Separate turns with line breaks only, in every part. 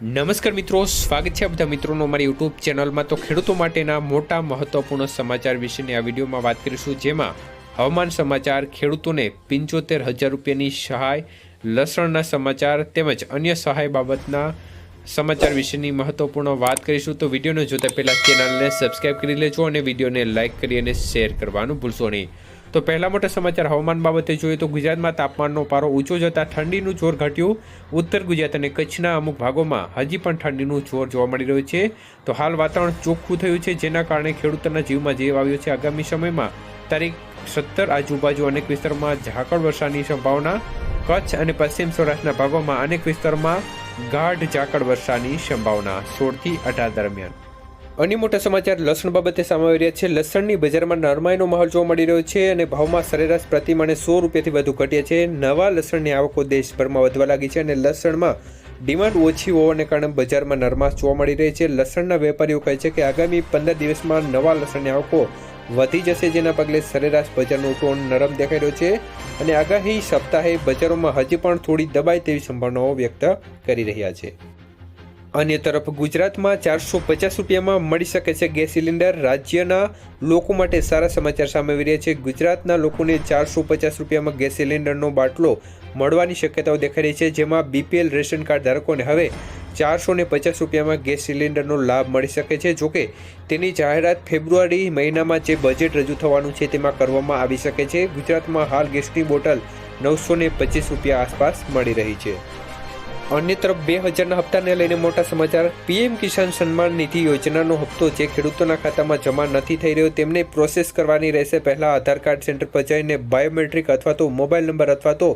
નમસ્કાર મિત્રો, સ્વાગત છે બધા મિત્રોનો અમારી યુટ્યુબ ચેનલમાં. તો ખેડૂતો માટેના મોટા મહત્વપૂર્ણ સમાચાર વિશેની આ વિડીયોમાં વાત કરીશું, જેમાં હવામાન સમાચાર, ખેડૂતોને પંચોતેર હજાર રૂપિયાની સહાય, લસણના સમાચાર તેમજ અન્ય સહાય બાબતના સમાચાર વિશેની મહત્વપૂર્ણ વાત કરીશું તો વિડીયોને જોતા પહેલાં ચેનલને સબસ્ક્રાઈબ કરી લેજો અને વિડીયોને લાઇક કરી અને શેર કરવાનું ભૂલશો નહીં. તો પહેલા મોટા સમાચાર હવામાન બાબતે જોઈએ તો ગુજરાતમાં તાપમાનનો પારો ઊંચો જતાં ઠંડીનું જોર ઘટ્યું. ઉત્તર ગુજરાત અને કચ્છના અમુક ભાગોમાં હજી પણ ઠંડીનું જોર જોવા મળી રહ્યું છે. તો હાલ વાતાવરણ ચોખ્ખું થયું છે, જેના કારણે ખેડૂતોના જીવમાં જીવ આવ્યો છે. આગામી સમયમાં તારીખ સત્તર, આજુબાજુ અનેક વિસ્તારોમાં ઝાકળ વર્ષાની સંભાવના. કચ્છ અને પશ્ચિમ સૌરાષ્ટ્રના ભાગોમાં અનેક વિસ્તારોમાં ગાઢ ઝાકળ વર્ષાની સંભાવના સોળથી અઢાર દરમિયાન. અન્ય મોટા સમાચાર, લસણ બાબતે સામે આવી રહ્યા છે. લસણની બજારમાં નરમાઈનો માહોલ જોવા મળી રહ્યો છે અને ભાવમાં સરેરાશ પ્રતિમાણે સો રૂપિયાથી વધુ ઘટ્યા છે. નવા લસણની આવકો દેશભરમાં વધવા લાગી છે અને લસણમાં ડિમાન્ડ ઓછી હોવાને કારણે બજારમાં નરમાશ જોવા મળી રહી છે. લસણના વેપારીઓ કહે છે કે આગામી પંદર દિવસમાં નવા લસણની આવકો વધી જશે, જેના પગલે સરેરાશ બજારનો ટોન નરમ દેખાઈ રહ્યો છે. અને આગાહી સપ્તાહે બજારોમાં હજી પણ થોડી દબાય તેવી સંભાવનાઓ વ્યક્ત કરી રહ્યા છે. અન્ય તરફ ગુજરાતમાં ચારસો પચાસ રૂપિયામાં મળી શકે છે ગેસ સિલિન્ડર. રાજ્યના લોકો માટે સારા સમાચાર સામે આવી રહ્યા છે. ગુજરાતના લોકોને ચારસો પચાસ રૂપિયામાં ગેસ સિલિન્ડરનો બાટલો મળવાની શક્યતાઓ દેખાઈ રહી છે, જેમાં બીપીએલ રેશન કાર્ડ ધારકોને હવે ચારસો ને પચાસ રૂપિયામાં ગેસ સિલિન્ડરનો લાભ મળી શકે છે. જોકે તેની જાહેરાત ફેબ્રુઆરી મહિનામાં જે બજેટ રજૂ થવાનું છે તેમાં કરવામાં આવી શકે છે. ગુજરાતમાં હાલ ગેસની બોટલ નવસો ને પચીસ રૂપિયા આસપાસ મળી રહી છે. અન્ય તરફ બે હજારના હપ્તાને લઈને મોટા સમાચાર. પીએમ કિસાન સન્માન નિધિ યોજનાનો હપ્તો જે ખેડૂતોના ખાતામાં જમા નથી થઈ રહ્યો તેમને પ્રોસેસ કરવાની રહેશે. પહેલાં આધાર કાર્ડ સેન્ટર પર જઈને બાયોમેટ્રિક અથવા તો મોબાઈલ નંબર અથવા તો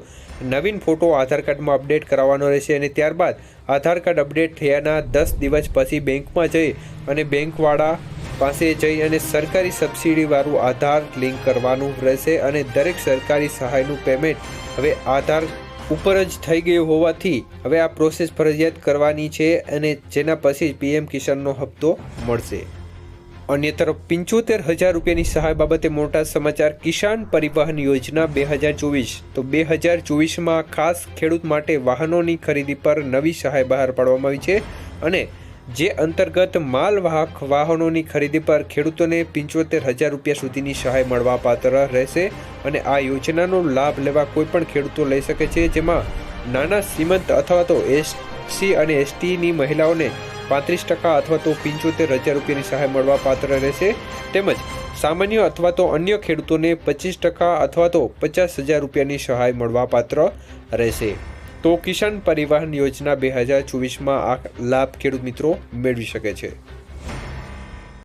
નવીન ફોટો આધાર કાર્ડમાં અપડેટ કરાવવાનો રહેશે અને ત્યારબાદ આધાર કાર્ડ અપડેટ થયાના દસ દિવસ પછી બેંકમાં જઈ અને બેંકવાળા પાસે જઈ અને સરકારી સબસિડીવાળું આધાર લિંક કરવાનું રહેશે અને દરેક સરકારી સહાયનું પેમેન્ટ હવે આધાર ઉપર જ થઈ ગયું હોવાથી હવે આ પ્રોસેસ ફરજિયાત કરવાની છે અને જેના પછી જ પીએમ કિસાનનો હપ્તો મળશે. અન્ય તરફ પંચોતેર હજાર રૂપિયાની સહાય બાબતે મોટા સમાચાર કિસાન પરિવહન યોજના બે હજાર ચોવીસ. તો બે હજાર ચોવીસમાં ખાસ ખેડૂત માટે વાહનોની ખરીદી પર નવી સહાય બહાર પાડવામાં આવી છે અને જે અંતર્ગત માલવાહક વાહનોની ખરીદી પર ખેડૂતોને પંચોતેર હજાર રૂપિયા સુધીની સહાય મળવા પાત્ર રહેશે અને આ યોજનાનો લાભ લેવા કોઈપણ ખેડૂતો લઈ શકે છે, જેમાં નાના સીમંત અથવા તો એસસી અને એસટીની મહિલાઓને પાંત્રીસ ટકા અથવા તો પંચોતેર હજાર રૂપિયાની સહાય મળવા પાત્ર રહેશે. તેમજ સામાન્ય અથવા તો અન્ય ખેડૂતોને પચીસ ટકા અથવા તો પચાસ હજાર રૂપિયાની સહાય મળવા પાત્ર રહેશે. તો કિસાન પરિવહન યોજના બે હજાર ચોવીસમાં આ લાભ ખેડૂત મિત્રો મેળવી શકે છે.